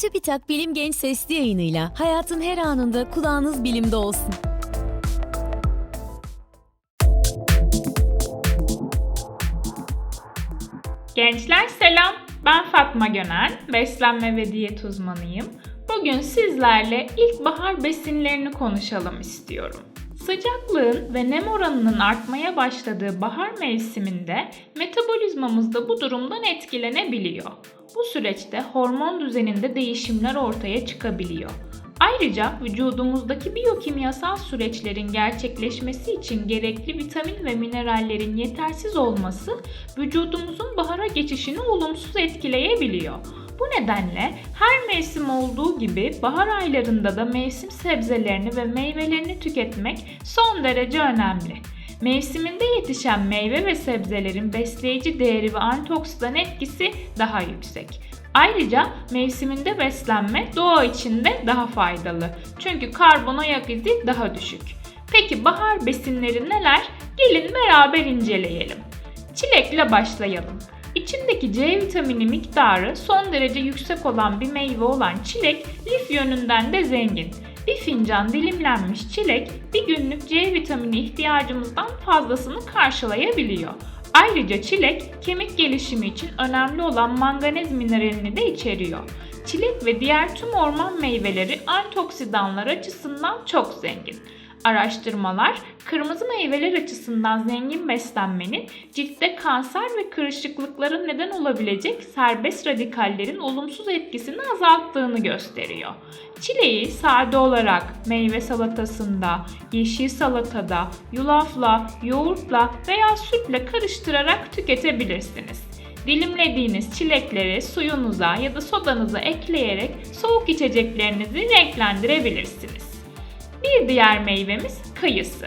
Çubitak Bilim Genç Sesli yayınıyla hayatın her anında kulağınız bilimde olsun. Gençler selam. Ben Fatma Gönen, beslenme ve diyet uzmanıyım. Bugün sizlerle ilkbahar besinlerini konuşalım istiyorum. Sıcaklığın ve nem oranının artmaya başladığı bahar mevsiminde metabolizmamız da bu durumdan etkilenebiliyor. Bu süreçte hormon düzeninde değişimler ortaya çıkabiliyor. Ayrıca vücudumuzdaki biyokimyasal süreçlerin gerçekleşmesi için gerekli vitamin ve minerallerin yetersiz olması vücudumuzun bahara geçişini olumsuz etkileyebiliyor. Bu nedenle her mevsim olduğu gibi bahar aylarında da mevsim sebzelerini ve meyvelerini tüketmek son derece önemli. Mevsiminde yetişen meyve ve sebzelerin besleyici değeri ve antioksidan etkisi daha yüksek. Ayrıca mevsiminde beslenme doğa için de daha faydalı. Çünkü karbon ayak izi daha düşük. Peki bahar besinleri neler? Gelin beraber inceleyelim. Çilekle başlayalım. İçindeki C vitamini miktarı son derece yüksek olan bir meyve olan çilek lif yönünden de zengin. Bir fincan dilimlenmiş çilek bir günlük C vitamini ihtiyacımızdan fazlasını karşılayabiliyor. Ayrıca çilek kemik gelişimi için önemli olan manganez mineralini de içeriyor. Çilek ve diğer tüm orman meyveleri antioksidanlar açısından çok zengin. Araştırmalar kırmızı meyveler açısından zengin beslenmenin ciltte kanser ve kırışıklıkların neden olabilecek serbest radikallerin olumsuz etkisini azalttığını gösteriyor. Çileği sade olarak meyve salatasında, yeşil salatada, yulafla, yoğurtla veya sütle karıştırarak tüketebilirsiniz. Dilimlediğiniz çilekleri suyunuza ya da sodanıza ekleyerek soğuk içeceklerinizi renklendirebilirsiniz. Bir diğer meyvemiz kayısı.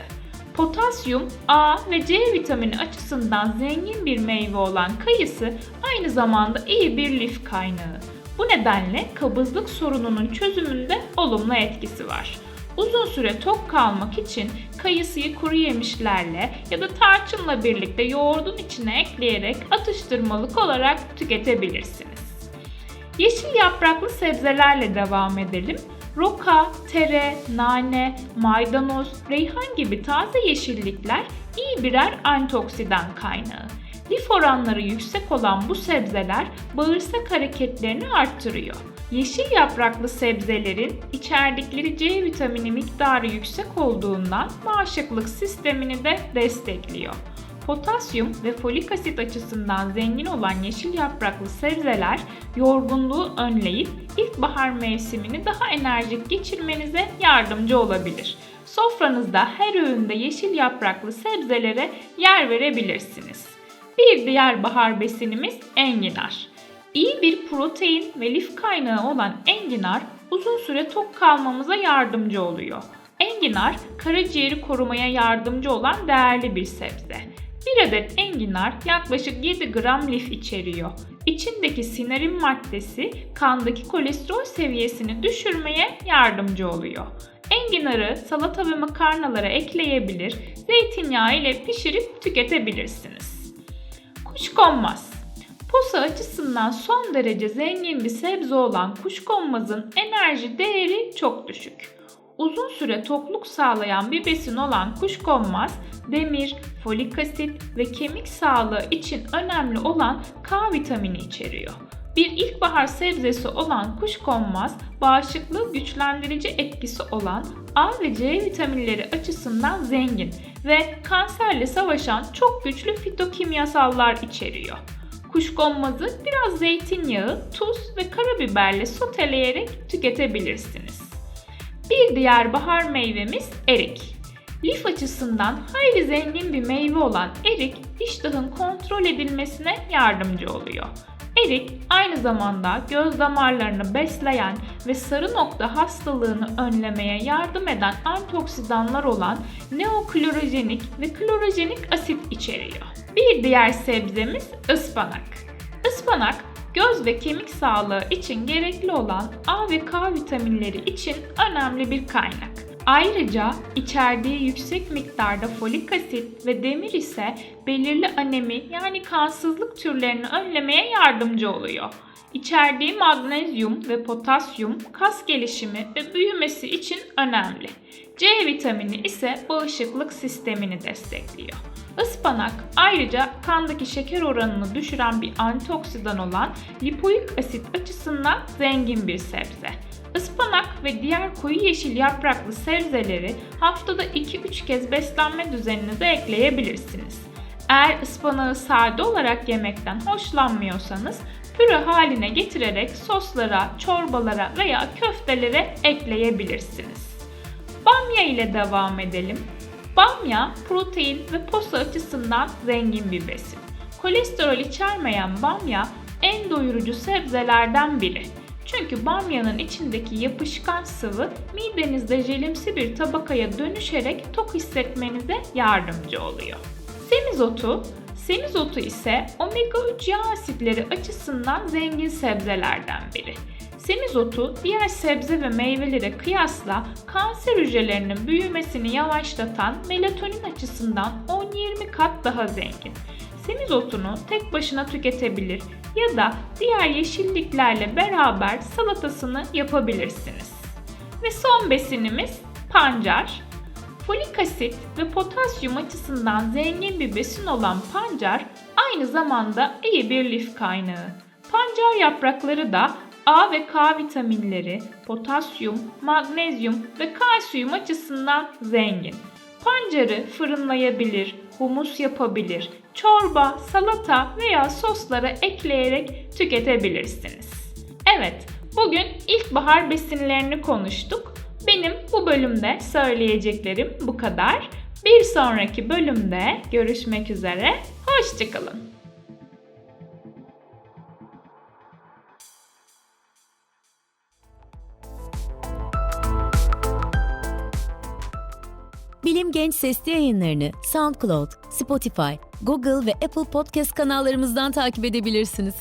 Potasyum, A ve C vitamini açısından zengin bir meyve olan kayısı aynı zamanda iyi bir lif kaynağı. Bu nedenle kabızlık sorununun çözümünde olumlu etkisi var. Uzun süre tok kalmak için kayısıyı kuru yemişlerle ya da tarçınla birlikte yoğurdun içine ekleyerek atıştırmalık olarak tüketebilirsiniz. Yeşil yapraklı sebzelerle devam edelim. Roka, tere, nane, maydanoz, reyhan gibi taze yeşillikler iyi birer antioksidan kaynağı. Lif oranları yüksek olan bu sebzeler bağırsak hareketlerini arttırıyor. Yeşil yapraklı sebzelerin içerdikleri C vitamini miktarı yüksek olduğundan bağışıklık sistemini de destekliyor. Potasyum ve folik asit açısından zengin olan yeşil yapraklı sebzeler yorgunluğu önleyip ilkbahar mevsimini daha enerjik geçirmenize yardımcı olabilir. Sofranızda her öğünde yeşil yapraklı sebzelere yer verebilirsiniz. Bir diğer bahar besinimiz enginar. İyi bir protein ve lif kaynağı olan enginar uzun süre tok kalmamıza yardımcı oluyor. Enginar karaciğeri korumaya yardımcı olan değerli bir sebze. Bir adet enginar yaklaşık 7 gram lif içeriyor. İçindeki sinarin maddesi kandaki kolesterol seviyesini düşürmeye yardımcı oluyor. Enginarı salata ve makarnalara ekleyebilir, zeytinyağı ile pişirip tüketebilirsiniz. Kuşkonmaz Posa açısından son derece zengin bir sebze olan kuşkonmazın enerji değeri çok düşük. Uzun süre tokluk sağlayan bir besin olan kuşkonmaz, demir, folik asit ve kemik sağlığı için önemli olan K vitamini içeriyor. Bir ilkbahar sebzesi olan kuşkonmaz, bağışıklığı güçlendirici etkisi olan A ve C vitaminleri açısından zengin ve kanserle savaşan çok güçlü fitokimyasallar içeriyor. Kuşkonmazı biraz zeytinyağı, tuz ve karabiberle soteleyerek tüketebilirsiniz. Bir diğer bahar meyvemiz erik. Lif açısından hayli zengin bir meyve olan erik, iştahın kontrol edilmesine yardımcı oluyor. Erik aynı zamanda göz damarlarını besleyen ve sarı nokta hastalığını önlemeye yardım eden antioksidanlar olan neoklorojenik ve klorojenik asit içeriyor. Bir diğer sebzemiz ıspanak. Ispanak göz ve kemik sağlığı için gerekli olan A ve K vitaminleri için önemli bir kaynak. Ayrıca içerdiği yüksek miktarda folik asit ve demir ise belirli anemi yani kansızlık türlerini önlemeye yardımcı oluyor. İçerdiği magnezyum ve potasyum kas gelişimi ve büyümesi için önemli. C vitamini ise bağışıklık sistemini destekliyor. Ispanak ayrıca kandaki şeker oranını düşüren bir antioksidan olan lipoik asit açısından zengin bir sebze. Ispanak ve diğer koyu yeşil yapraklı sebzeleri haftada 2-3 kez beslenme düzeninize ekleyebilirsiniz. Eğer ıspanağı sade olarak yemekten hoşlanmıyorsanız püre haline getirerek soslara, çorbalara veya köftelere ekleyebilirsiniz. Bamya ile devam edelim. Bamya protein ve posa açısından zengin bir besin. Kolesterol içermeyen bamya en doyurucu sebzelerden biri. Çünkü bamyanın içindeki yapışkan sıvı midenizde jelimsi bir tabakaya dönüşerek tok hissetmenize yardımcı oluyor. Semizotu Semizotu ise omega 3 yağ asitleri açısından zengin sebzelerden biri. Semizotu diğer sebze ve meyvelere kıyasla kanser hücrelerinin büyümesini yavaşlatan melatonin açısından 10-20 kat daha zengin. Semizotunu tek başına tüketebilir ya da diğer yeşilliklerle beraber salatasını yapabilirsiniz. Ve son besinimiz pancar. Folik asit ve potasyum açısından zengin bir besin olan pancar aynı zamanda iyi bir lif kaynağı. Pancar yaprakları da A ve K vitaminleri, potasyum, magnezyum ve kalsiyum açısından zengin. Pancarı fırınlayabilir, humus yapabilir, çorba, salata veya soslara ekleyerek tüketebilirsiniz. Evet, bugün ilkbahar besinlerini konuştuk. Benim bu bölümde söyleyeceklerim bu kadar. Bir sonraki bölümde görüşmek üzere. Hoşçakalın. Bilim Genç Sesli yayınlarını SoundCloud, Spotify, Google ve Apple Podcast kanallarımızdan takip edebilirsiniz.